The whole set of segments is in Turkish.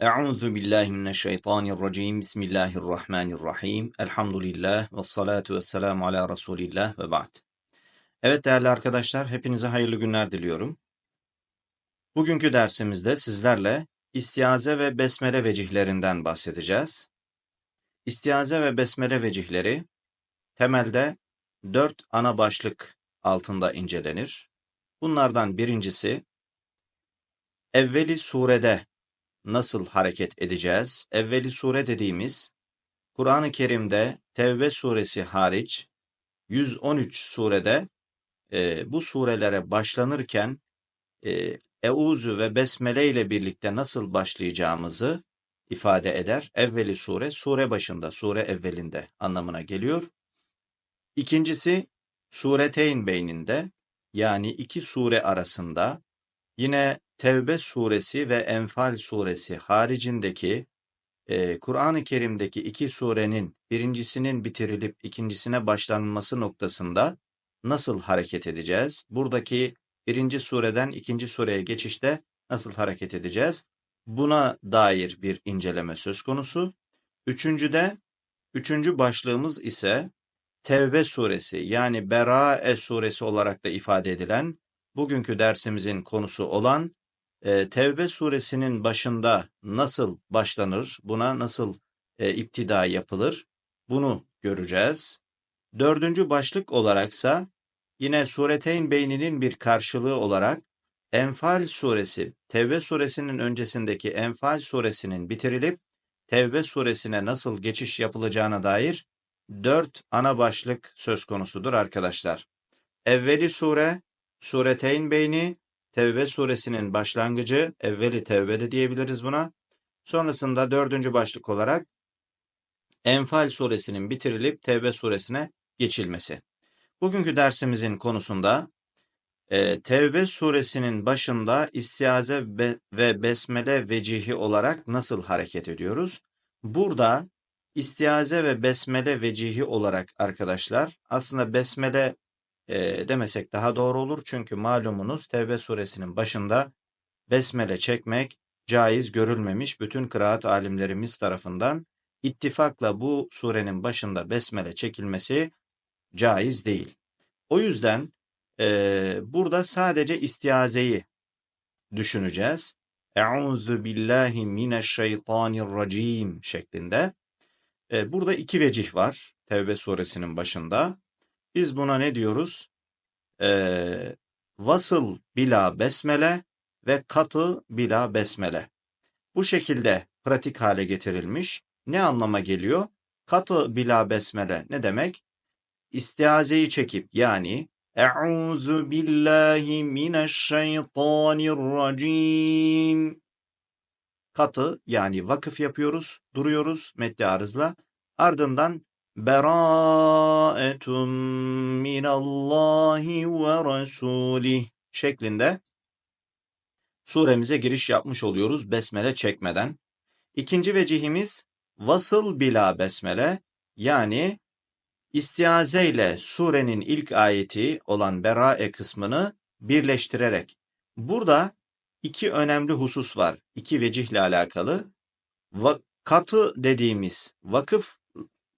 Euzu billahi mineşşeytanirracim. Bismillahirrahmanirrahim. Elhamdülillah ve salatu vesselamu ala Resulillah ve ba'd. Evet değerli arkadaşlar, hepinize hayırlı günler diliyorum. Bugünkü dersimizde sizlerle istiaze ve besmele vecihlerinden bahsedeceğiz. İstiaze ve besmele vecihleri temelde dört ana başlık altında incelenir. Bunlardan birincisi evveli surede nasıl hareket edeceğiz? Evveli sure dediğimiz Kur'an-ı Kerim'de Tevbe suresi hariç 113 surede e, bu surelere başlanırken e, Euzu ve Besmele ile birlikte nasıl başlayacağımızı ifade eder. Evveli sure, sure başında, sure evvelinde anlamına geliyor. İkincisi, sureteyn beyninde yani iki sure arasında yine Tevbe suresi ve Enfal suresi haricindeki e, Kur'an-ı Kerim'deki iki surenin birincisinin bitirilip ikincisine başlanması noktasında nasıl hareket edeceğiz? Buradaki birinci sureden ikinci sureye geçişte nasıl hareket edeceğiz? Buna dair bir inceleme söz konusu. Üçüncüde, üçüncü başlığımız ise Tevbe suresi yani Berae suresi olarak da ifade edilen bugünkü dersimizin konusu olan e, Tevbe suresinin başında nasıl başlanır, buna nasıl e, iptida yapılır bunu göreceğiz. Dördüncü başlık olaraksa yine Sureteyn beyninin bir karşılığı olarak Enfal suresi, Tevbe suresinin öncesindeki Enfal suresinin bitirilip Tevbe suresine nasıl geçiş yapılacağına dair dört ana başlık söz konusudur arkadaşlar. Evveli sure, Sureteyn beyni, Tevbe suresinin başlangıcı, evveli tevbe de diyebiliriz buna. Sonrasında dördüncü başlık olarak Enfal suresinin bitirilip Tevbe suresine geçilmesi. Bugünkü dersimizin konusunda e, Tevbe suresinin başında istiaze be ve besmele vecihi olarak nasıl hareket ediyoruz? Burada istiaze ve besmele vecihi olarak arkadaşlar aslında besmele e, demesek daha doğru olur. Çünkü malumunuz Tevbe suresinin başında besmele çekmek caiz görülmemiş bütün kıraat alimlerimiz tarafından ittifakla bu surenin başında besmele çekilmesi caiz değil. O yüzden e, burada sadece istiazeyi düşüneceğiz. Euzu billahi mineşşeytanirracim şeklinde. E, burada iki vecih var Tevbe suresinin başında. Biz buna ne diyoruz? Ee, vasıl bila besmele ve katı bila besmele. Bu şekilde pratik hale getirilmiş. Ne anlama geliyor? Katı bila besmele ne demek? İstiazeyi çekip yani Euzu billahi mineşşeytanirracim. Katı yani vakıf yapıyoruz, duruyoruz meddi arızla. Ardından beraetun minallahi ve rasulih şeklinde suremize giriş yapmış oluyoruz besmele çekmeden. İkinci vecihimiz vasıl bila besmele yani istiaze ile surenin ilk ayeti olan Berae kısmını birleştirerek. Burada iki önemli husus var. İki vecihle alakalı. Va katı dediğimiz vakıf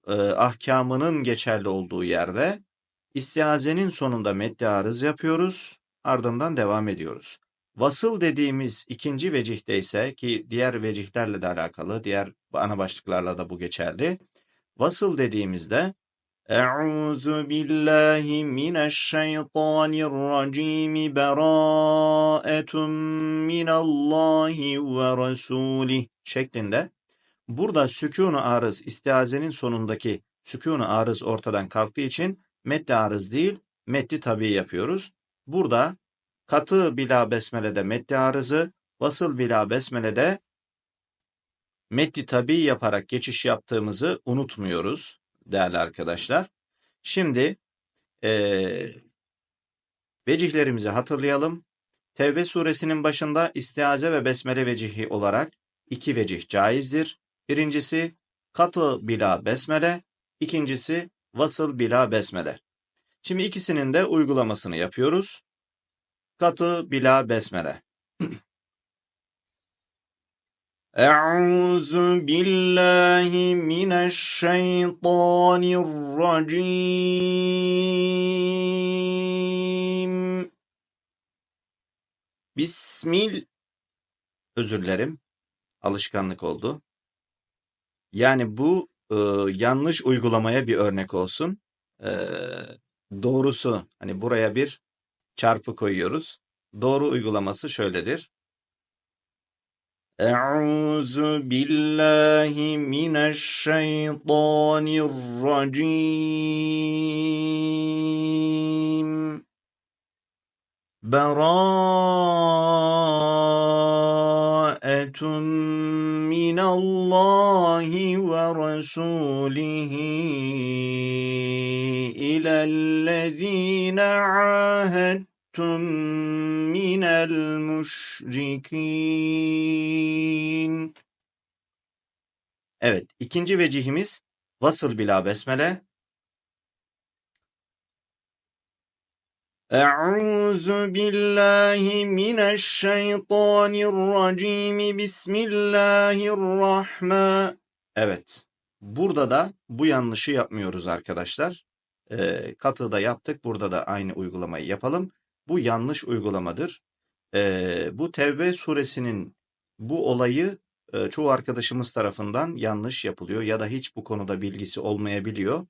e, ahkamının geçerli olduğu yerde istiazenin sonunda meddi arız yapıyoruz, ardından devam ediyoruz. Vasıl dediğimiz ikinci vecihte ise ki diğer vecihlerle de alakalı, diğer ana başlıklarla da bu geçerli. Vasıl dediğimizde Euzu billahi mineşşeytanirracim beraetun minallahi ve rasulih şeklinde Burada sükûn-u arız istiazenin sonundaki sükûn-u arız ortadan kalktığı için meddi arız değil meddi tabi yapıyoruz. Burada katı bila besmelede meddi arızı, vasıl bila besmelede meddi tabi yaparak geçiş yaptığımızı unutmuyoruz değerli arkadaşlar. Şimdi ee, vecihlerimizi hatırlayalım. Tevbe suresinin başında istiaze ve besmele vecihi olarak iki vecih caizdir. Birincisi katı bila besmele, ikincisi vasıl bila besmele. Şimdi ikisinin de uygulamasını yapıyoruz. Katı bila besmele. Euzu billahi mineşşeytanirracim. Bismil Özür dilerim. Alışkanlık oldu. Yani bu e, yanlış uygulamaya bir örnek olsun. E, doğrusu hani buraya bir çarpı koyuyoruz. Doğru uygulaması şöyledir. Euzu billahi mineşşeytanirracim. Beraetun minallahi ve rasulihi ilellezine ahedtum كنتم من المشركين Evet, ikinci vecihimiz vasıl bila besmele. Euzu billahi mineşşeytanirracim. Bismillahirrahman. Evet. Burada da bu yanlışı yapmıyoruz arkadaşlar. Ee, katıda yaptık. Burada da aynı uygulamayı yapalım. Bu yanlış uygulamadır. Ee, bu Tevbe suresinin bu olayı e, çoğu arkadaşımız tarafından yanlış yapılıyor ya da hiç bu konuda bilgisi olmayabiliyor.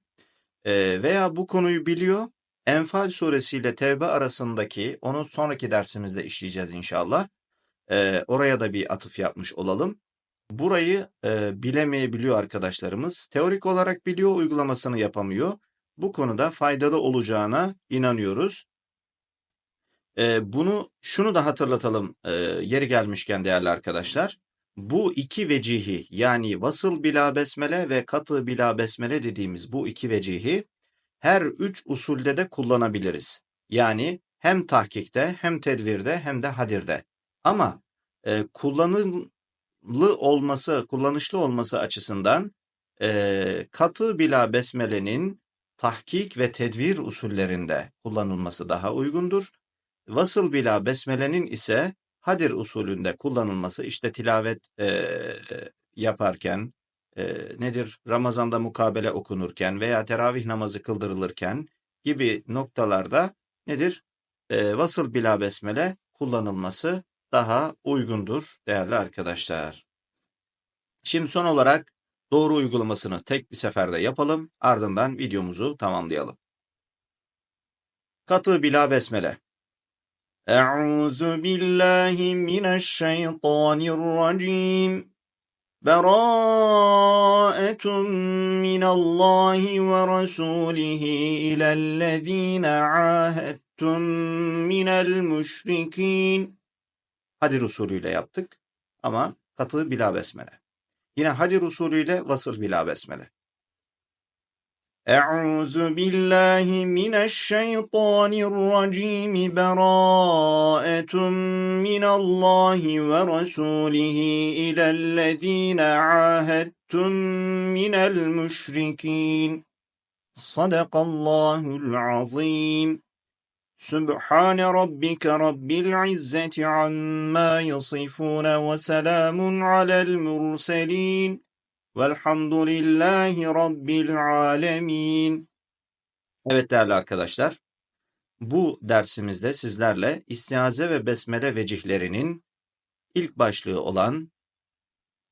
E, veya bu konuyu biliyor. Enfal suresi ile Tevbe arasındaki onu sonraki dersimizde işleyeceğiz inşallah. E, oraya da bir atıf yapmış olalım. Burayı e, bilemeyebiliyor arkadaşlarımız. Teorik olarak biliyor, uygulamasını yapamıyor. Bu konuda faydalı olacağına inanıyoruz. E, bunu şunu da hatırlatalım e, yeri gelmişken değerli arkadaşlar. Bu iki vecihi yani vasıl bila besmele ve katı bila besmele dediğimiz bu iki vecihi her üç usulde de kullanabiliriz. Yani hem tahkikte hem tedvirde hem de hadirde. Ama e, kullanılı olması, kullanışlı olması açısından e, katı bila besmelenin tahkik ve tedvir usullerinde kullanılması daha uygundur. Vasıl bila besmelenin ise hadir usulünde kullanılması işte tilavet e, yaparken e, nedir Ramazan'da mukabele okunurken veya teravih namazı kıldırılırken gibi noktalarda nedir e, vasıl bila besmele kullanılması daha uygundur değerli arkadaşlar. Şimdi son olarak doğru uygulamasını tek bir seferde yapalım ardından videomuzu tamamlayalım. Katı bila besmele. Euzu billahi mineşşeytanirracim. براءة من الله ورسوله إلى الذين عاهدتم من المشركين Hadir usulüyle yaptık ama katı bila besmele. Yine hadir usulüyle vasıl bila besmele. أعوذ بالله من الشيطان الرجيم. براءة من الله ورسوله إلى الذين عاهدتم من المشركين. صدق الله العظيم. سبحان ربك رب العزة عما يصفون وسلام على المرسلين. Velhamdülillahi Rabbil alemin. Evet değerli arkadaşlar, bu dersimizde sizlerle istiaze ve besmele vecihlerinin ilk başlığı olan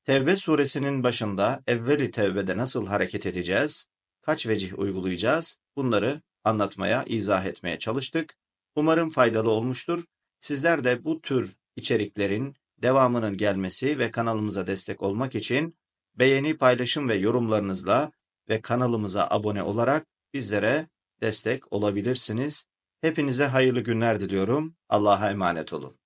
Tevbe suresinin başında evveli tevbede nasıl hareket edeceğiz, kaç vecih uygulayacağız bunları anlatmaya, izah etmeye çalıştık. Umarım faydalı olmuştur. Sizler de bu tür içeriklerin devamının gelmesi ve kanalımıza destek olmak için beğeni, paylaşım ve yorumlarınızla ve kanalımıza abone olarak bizlere destek olabilirsiniz. Hepinize hayırlı günler diliyorum. Allah'a emanet olun.